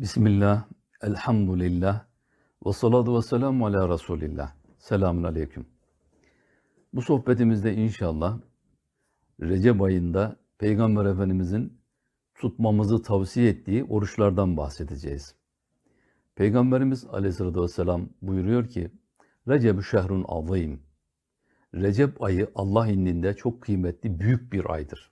Bismillah, elhamdülillah, ve salatu ve selamu ala Resulillah. Selamun aleyküm. Bu sohbetimizde inşallah Recep ayında Peygamber Efendimizin tutmamızı tavsiye ettiği oruçlardan bahsedeceğiz. Peygamberimiz aleyhissalatü vesselam buyuruyor ki, Recep şehrun azim. Recep ayı Allah indinde çok kıymetli büyük bir aydır.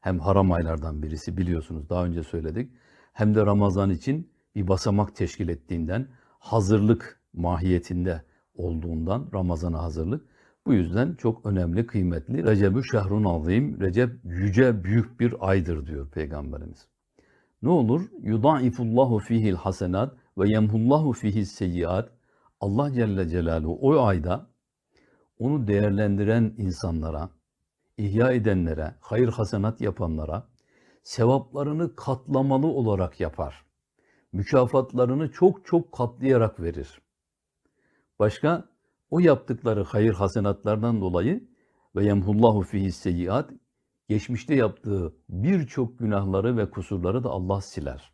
Hem haram aylardan birisi biliyorsunuz daha önce söyledik. Hem de Ramazan için bir basamak teşkil ettiğinden, hazırlık mahiyetinde olduğundan Ramazan'a hazırlık. Bu yüzden çok önemli, kıymetli. Recep-ü şehrun azim, Recep yüce, büyük bir aydır diyor Peygamberimiz. Ne olur? Yudaifullahu fihil hasenat ve yemhullahu fihil seyyiat. Allah Celle Celaluhu o ayda onu değerlendiren insanlara, ihya edenlere, hayır hasenat yapanlara sevaplarını katlamalı olarak yapar. Mükafatlarını çok çok katlayarak verir. Başka o yaptıkları hayır hasenatlardan dolayı ve yemhullahu fihi seyyiat geçmişte yaptığı birçok günahları ve kusurları da Allah siler.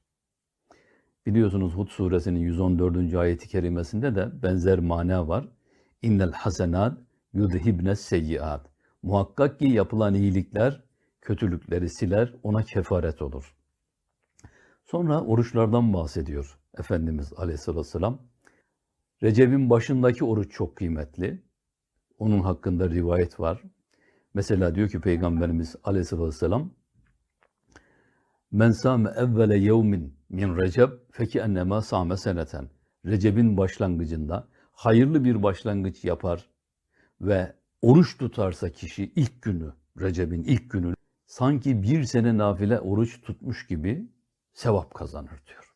Biliyorsunuz Hud suresinin 114. ayeti kerimesinde de benzer mana var. İnnel hasenat yudhibne seyyiat. Muhakkak ki yapılan iyilikler kötülükleri siler, ona kefaret olur. Sonra oruçlardan bahsediyor Efendimiz Aleyhisselatü Vesselam. Recep'in başındaki oruç çok kıymetli. Onun hakkında rivayet var. Mesela diyor ki Peygamberimiz Aleyhisselatü Vesselam, Men sâme evvele yevmin min recep feki ennema sâme seneten. Recep'in başlangıcında hayırlı bir başlangıç yapar ve oruç tutarsa kişi ilk günü, Recep'in ilk günü sanki bir sene nafile oruç tutmuş gibi sevap kazanır diyor.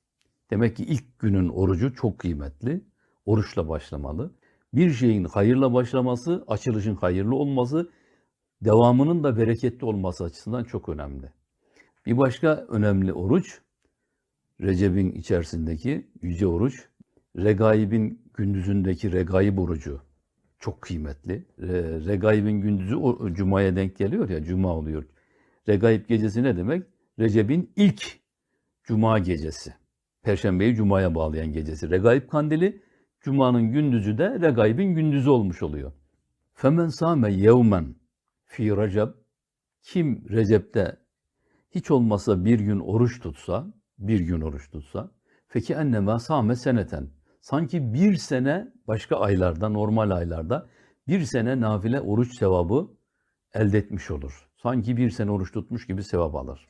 Demek ki ilk günün orucu çok kıymetli. Oruçla başlamalı. Bir şeyin hayırla başlaması, açılışın hayırlı olması, devamının da bereketli olması açısından çok önemli. Bir başka önemli oruç, Recep'in içerisindeki yüce oruç, Regaib'in gündüzündeki Regaib orucu çok kıymetli. Regaib'in gündüzü Cuma'ya denk geliyor ya, Cuma oluyor. Regaib gecesi ne demek? Recep'in ilk Cuma gecesi. Perşembeyi Cuma'ya bağlayan gecesi. Regaib kandili, Cuma'nın gündüzü de Regaib'in gündüzü olmuş oluyor. Femen sâme yevmen fi Recep kim Recep'te hiç olmazsa bir gün oruç tutsa, bir gün oruç tutsa, feki ennema sâme seneten. Sanki bir sene başka aylarda, normal aylarda bir sene nafile oruç sevabı elde etmiş olur. Sanki bir sene oruç tutmuş gibi sevap alır.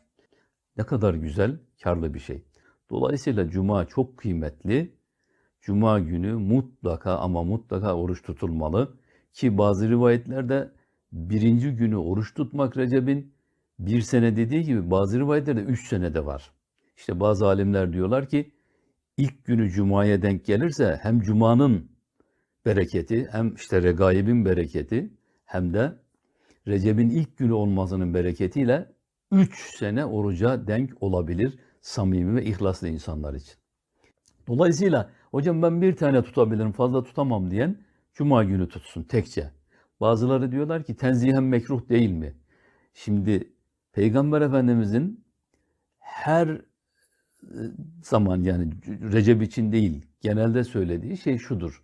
Ne kadar güzel, karlı bir şey. Dolayısıyla cuma çok kıymetli. Cuma günü mutlaka ama mutlaka oruç tutulmalı. Ki bazı rivayetlerde birinci günü oruç tutmak Recep'in bir sene dediği gibi bazı rivayetlerde üç senede var. İşte bazı alimler diyorlar ki ilk günü cumaya denk gelirse hem cumanın bereketi hem işte regaibin bereketi hem de Recep'in ilk günü olmasının bereketiyle 3 sene oruca denk olabilir samimi ve ihlaslı insanlar için. Dolayısıyla hocam ben bir tane tutabilirim fazla tutamam diyen cuma günü tutsun tekçe. Bazıları diyorlar ki tenzihen mekruh değil mi? Şimdi Peygamber Efendimizin her e, zaman yani Recep için değil genelde söylediği şey şudur.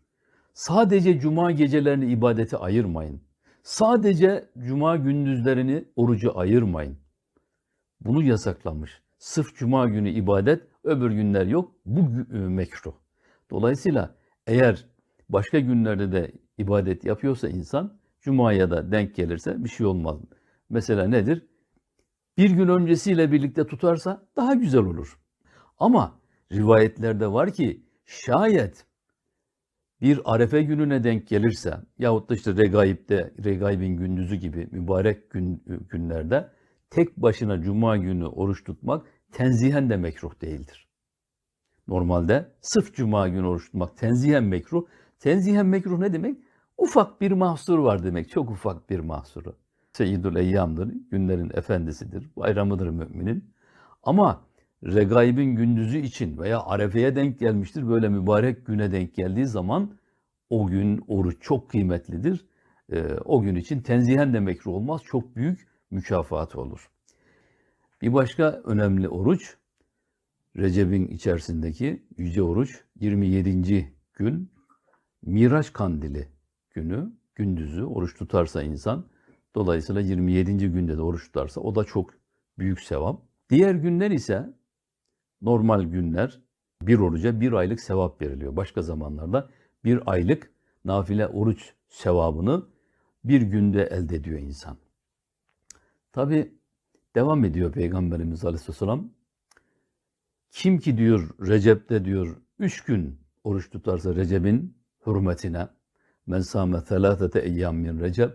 Sadece cuma gecelerini ibadete ayırmayın. Sadece cuma gündüzlerini orucu ayırmayın. Bunu yasaklamış. Sırf cuma günü ibadet, öbür günler yok. Bu mekruh. Dolayısıyla eğer başka günlerde de ibadet yapıyorsa insan, cumaya da denk gelirse bir şey olmaz. Mesela nedir? Bir gün öncesiyle birlikte tutarsa daha güzel olur. Ama rivayetlerde var ki şayet bir arefe gününe denk gelirse yahut da işte regaibde, regaibin gündüzü gibi mübarek gün, günlerde tek başına cuma günü oruç tutmak tenzihen de mekruh değildir. Normalde sırf cuma günü oruç tutmak tenzihen mekruh. Tenzihen mekruh ne demek? Ufak bir mahsur var demek. Çok ufak bir mahsuru. Seyyidül Eyyam'dır, günlerin efendisidir, bayramıdır müminin. Ama regaibin gündüzü için veya arefeye denk gelmiştir. Böyle mübarek güne denk geldiği zaman o gün oruç çok kıymetlidir. E, o gün için tenzihen de mekruh olmaz. Çok büyük mükafatı olur. Bir başka önemli oruç Recep'in içerisindeki yüce oruç 27. gün Miraç kandili günü gündüzü oruç tutarsa insan dolayısıyla 27. günde de oruç tutarsa o da çok büyük sevap. Diğer günler ise normal günler bir oruca bir aylık sevap veriliyor. Başka zamanlarda bir aylık nafile oruç sevabını bir günde elde ediyor insan. Tabi devam ediyor Peygamberimiz Aleyhisselam. Kim ki diyor Recep'te diyor üç gün oruç tutarsa Recep'in hürmetine men sâme thelâthete eyyâm min Recep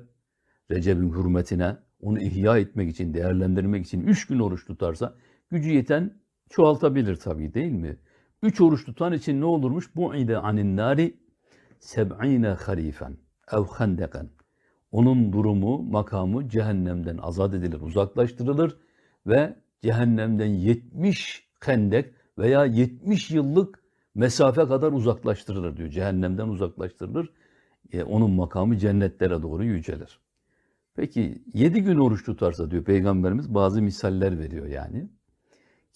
Recep'in hürmetine onu ihya etmek için, değerlendirmek için üç gün oruç tutarsa gücü yeten çoğaltabilir tabii değil mi? Üç oruç tutan için ne olurmuş? Bu ide anin nari seb'ine harifen ev hendeken. Onun durumu, makamı cehennemden azat edilir, uzaklaştırılır ve cehennemden 70 hendek veya 70 yıllık mesafe kadar uzaklaştırılır diyor. Cehennemden uzaklaştırılır. E, onun makamı cennetlere doğru yücelir. Peki 7 gün oruç tutarsa diyor Peygamberimiz bazı misaller veriyor yani.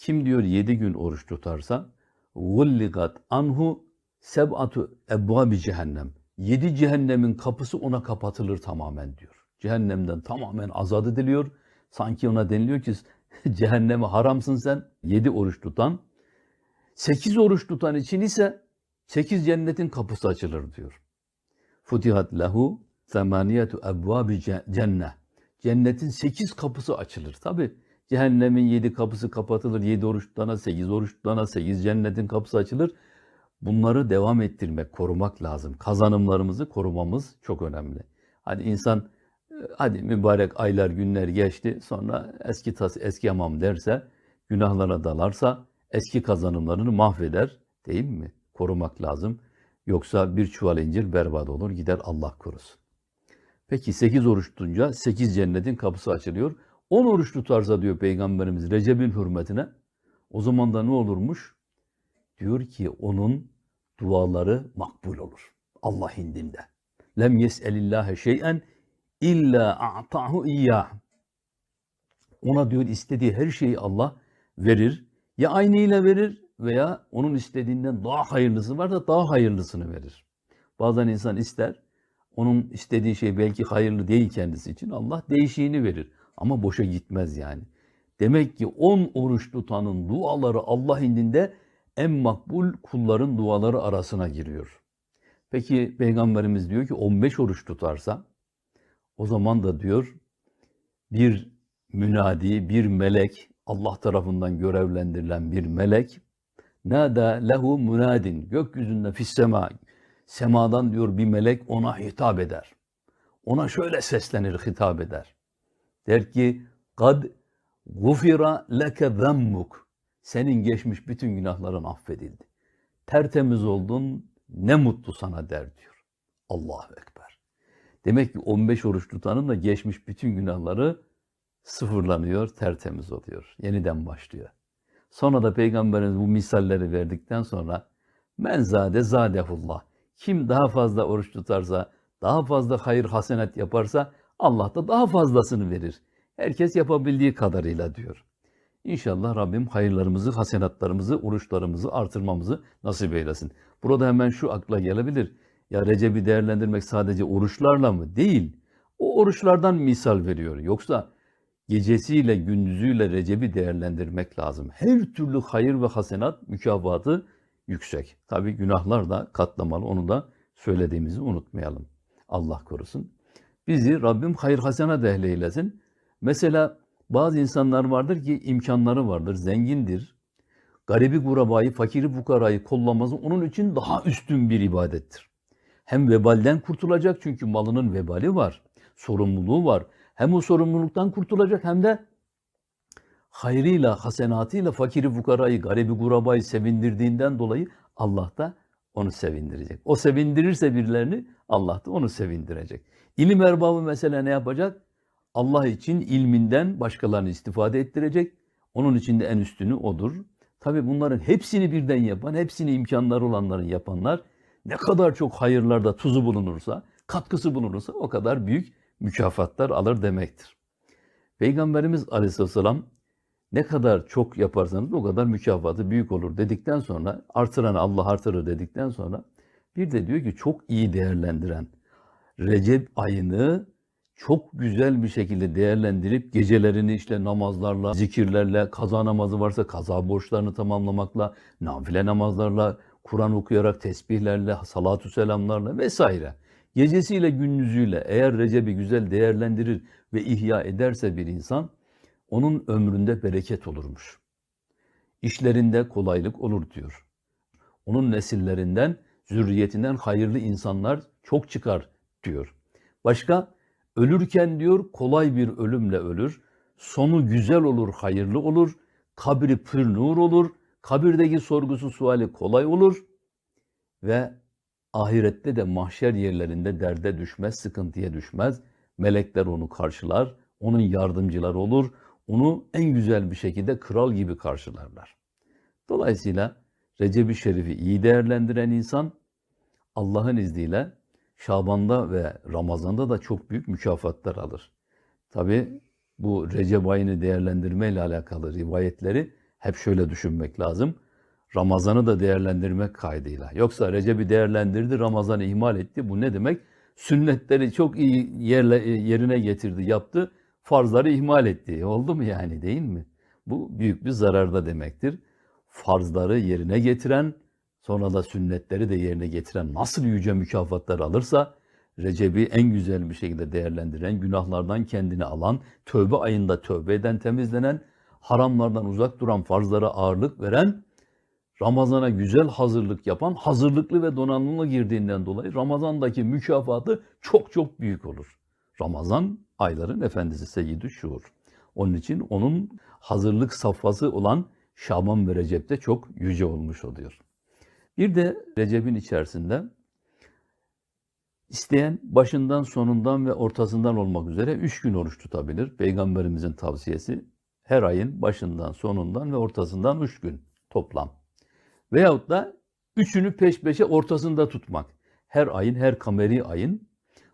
Kim diyor 7 gün oruç tutarsa gulligat anhu seb'atu ebvabi cehennem. Yedi cehennemin kapısı ona kapatılır tamamen diyor. Cehennemden tamamen azat ediliyor. Sanki ona deniliyor ki cehenneme haramsın sen. Yedi oruç tutan. Sekiz oruç tutan için ise sekiz cennetin kapısı açılır diyor. Futihat lehu semaniyetu ebvabi cennet. Cennetin sekiz kapısı açılır. Tabi cehennemin yedi kapısı kapatılır. Yedi oruç tutana, sekiz oruç tutana, sekiz cennetin kapısı açılır. Bunları devam ettirmek, korumak lazım. Kazanımlarımızı korumamız çok önemli. Hadi insan hadi mübarek aylar, günler geçti. Sonra eski tas, eski amam derse, günahlara dalarsa eski kazanımlarını mahveder. Değil mi? Korumak lazım. Yoksa bir çuval incir berbat olur, gider Allah korusun. Peki 8 oruç tutunca 8 cennetin kapısı açılıyor. 10 oruç tutarsa diyor Peygamberimiz Recep'in hürmetine o zaman da ne olurmuş? Diyor ki onun duaları makbul olur. Allah indinde. Lem yes'elillâhe şey'en illa a'tahu iyyah. Ona diyor istediği her şeyi Allah verir. Ya aynıyla verir veya onun istediğinden daha hayırlısı var da daha hayırlısını verir. Bazen insan ister, onun istediği şey belki hayırlı değil kendisi için. Allah değişiğini verir. Ama boşa gitmez yani. Demek ki 10 oruç tutanın duaları Allah indinde en makbul kulların duaları arasına giriyor. Peki Peygamberimiz diyor ki 15 oruç tutarsa o zaman da diyor bir münadi, bir melek, Allah tarafından görevlendirilen bir melek nada lehu munadin gökyüzünde fissema semadan diyor bir melek ona hitap eder. Ona şöyle seslenir, hitap eder. Der ki kad gufira leke zemmuk senin geçmiş bütün günahların affedildi. Tertemiz oldun, ne mutlu sana der diyor. Allahu Ekber. Demek ki 15 oruç tutanın da geçmiş bütün günahları sıfırlanıyor, tertemiz oluyor. Yeniden başlıyor. Sonra da Peygamberimiz bu misalleri verdikten sonra menzade zadehullah. Kim daha fazla oruç tutarsa, daha fazla hayır hasenet yaparsa Allah da daha fazlasını verir. Herkes yapabildiği kadarıyla diyor. İnşallah Rabbim hayırlarımızı, hasenatlarımızı, oruçlarımızı artırmamızı nasip eylesin. Burada hemen şu akla gelebilir. Ya Recep'i değerlendirmek sadece oruçlarla mı? Değil. O oruçlardan misal veriyor. Yoksa gecesiyle, gündüzüyle Recep'i değerlendirmek lazım. Her türlü hayır ve hasenat mükafatı yüksek. Tabi günahlar da katlamalı. Onu da söylediğimizi unutmayalım. Allah korusun. Bizi Rabbim hayır hasenat ehli eylesin. Mesela bazı insanlar vardır ki imkanları vardır, zengindir. Garibi gurabayı, fakiri fukarayı kollaması onun için daha üstün bir ibadettir. Hem vebalden kurtulacak çünkü malının vebali var, sorumluluğu var. Hem o sorumluluktan kurtulacak hem de hayrıyla, hasenatıyla fakiri fukarayı, garibi gurabayı sevindirdiğinden dolayı Allah da onu sevindirecek. O sevindirirse birilerini Allah da onu sevindirecek. İlim erbabı mesela ne yapacak? Allah için ilminden başkalarını istifade ettirecek. Onun için de en üstünü odur. Tabi bunların hepsini birden yapan, hepsini imkanları olanların yapanlar ne kadar çok hayırlarda tuzu bulunursa, katkısı bulunursa o kadar büyük mükafatlar alır demektir. Peygamberimiz aleyhisselam Ne kadar çok yaparsanız o kadar mükafatı büyük olur dedikten sonra artıran Allah artırır dedikten sonra bir de diyor ki çok iyi değerlendiren Recep ayını çok güzel bir şekilde değerlendirip gecelerini işte namazlarla, zikirlerle, kaza namazı varsa kaza borçlarını tamamlamakla, nafile namazlarla, Kur'an okuyarak, tesbihlerle, salatu selamlarla vesaire. Gecesiyle gündüzüyle eğer Recep'i güzel değerlendirir ve ihya ederse bir insan, onun ömründe bereket olurmuş. İşlerinde kolaylık olur diyor. Onun nesillerinden, zürriyetinden hayırlı insanlar çok çıkar diyor. Başka ölürken diyor kolay bir ölümle ölür. Sonu güzel olur, hayırlı olur. Kabri pür nur olur. Kabirdeki sorgusu suali kolay olur. Ve ahirette de mahşer yerlerinde derde düşmez, sıkıntıya düşmez. Melekler onu karşılar, onun yardımcıları olur. Onu en güzel bir şekilde kral gibi karşılarlar. Dolayısıyla Recep-i Şerif'i iyi değerlendiren insan Allah'ın izniyle Şaban'da ve Ramazan'da da çok büyük mükafatlar alır. Tabi bu Recep ayını değerlendirme ile alakalı rivayetleri hep şöyle düşünmek lazım. Ramazan'ı da değerlendirmek kaydıyla. Yoksa Recep'i değerlendirdi, Ramazan'ı ihmal etti. Bu ne demek? Sünnetleri çok iyi yerle, yerine getirdi, yaptı. Farzları ihmal etti. Oldu mu yani değil mi? Bu büyük bir zararda demektir. Farzları yerine getiren, sonra da sünnetleri de yerine getiren nasıl yüce mükafatlar alırsa Recep'i en güzel bir şekilde değerlendiren, günahlardan kendini alan, tövbe ayında tövbe eden, temizlenen, haramlardan uzak duran, farzlara ağırlık veren, Ramazan'a güzel hazırlık yapan, hazırlıklı ve donanımlı girdiğinden dolayı Ramazan'daki mükafatı çok çok büyük olur. Ramazan ayların efendisi Seyyid-i Şuur. Onun için onun hazırlık safhası olan Şaban ve Recep'te çok yüce olmuş oluyor. Bir de Recep'in içerisinde isteyen başından, sonundan ve ortasından olmak üzere üç gün oruç tutabilir. Peygamberimizin tavsiyesi her ayın başından, sonundan ve ortasından üç gün toplam. Veyahut da üçünü peş peşe ortasında tutmak. Her ayın, her kameri ayın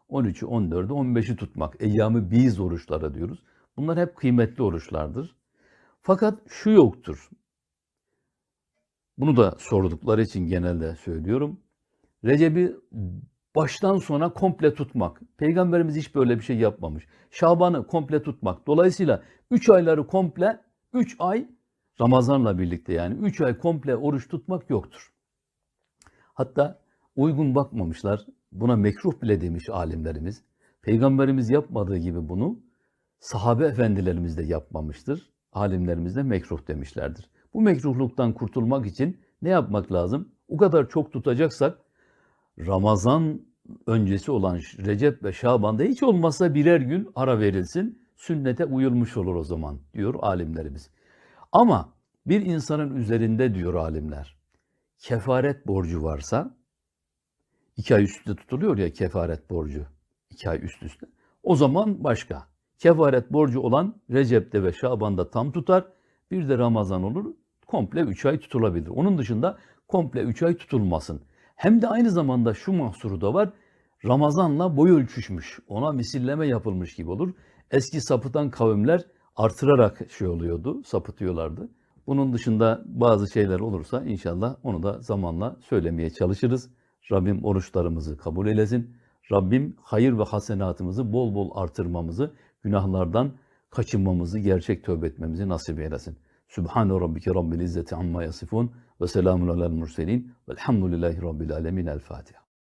13'ü, 14'ü, 15'i tutmak. Eyyamı biz oruçları diyoruz. Bunlar hep kıymetli oruçlardır. Fakat şu yoktur. Bunu da sordukları için genelde söylüyorum. Recep'i baştan sona komple tutmak. Peygamberimiz hiç böyle bir şey yapmamış. Şaban'ı komple tutmak. Dolayısıyla 3 ayları komple, 3 ay Ramazan'la birlikte yani 3 ay komple oruç tutmak yoktur. Hatta uygun bakmamışlar. Buna mekruh bile demiş alimlerimiz. Peygamberimiz yapmadığı gibi bunu sahabe efendilerimiz de yapmamıştır. Alimlerimiz de mekruh demişlerdir. Bu mekruhluktan kurtulmak için ne yapmak lazım? O kadar çok tutacaksak Ramazan öncesi olan Recep ve Şaban'da hiç olmazsa birer gün ara verilsin. Sünnete uyulmuş olur o zaman diyor alimlerimiz. Ama bir insanın üzerinde diyor alimler, kefaret borcu varsa, iki ay üst üste tutuluyor ya kefaret borcu, iki ay üst üste. O zaman başka. Kefaret borcu olan Recep'te ve Şaban'da tam tutar. Bir de Ramazan olur, komple üç ay tutulabilir. Onun dışında komple üç ay tutulmasın. Hem de aynı zamanda şu mahsuru da var. Ramazanla boy ölçüşmüş, ona misilleme yapılmış gibi olur. Eski sapıtan kavimler artırarak şey oluyordu, sapıtıyorlardı. Bunun dışında bazı şeyler olursa inşallah onu da zamanla söylemeye çalışırız. Rabbim oruçlarımızı kabul eylesin. Rabbim hayır ve hasenatımızı bol bol artırmamızı, günahlardan kaçınmamızı, gerçek tövbe etmemizi nasip eylesin. Sübhane rabbike rabbil izzeti amma yasifun ve selamun alel murselin velhamdülillahi rabbil alemin. El Fatiha.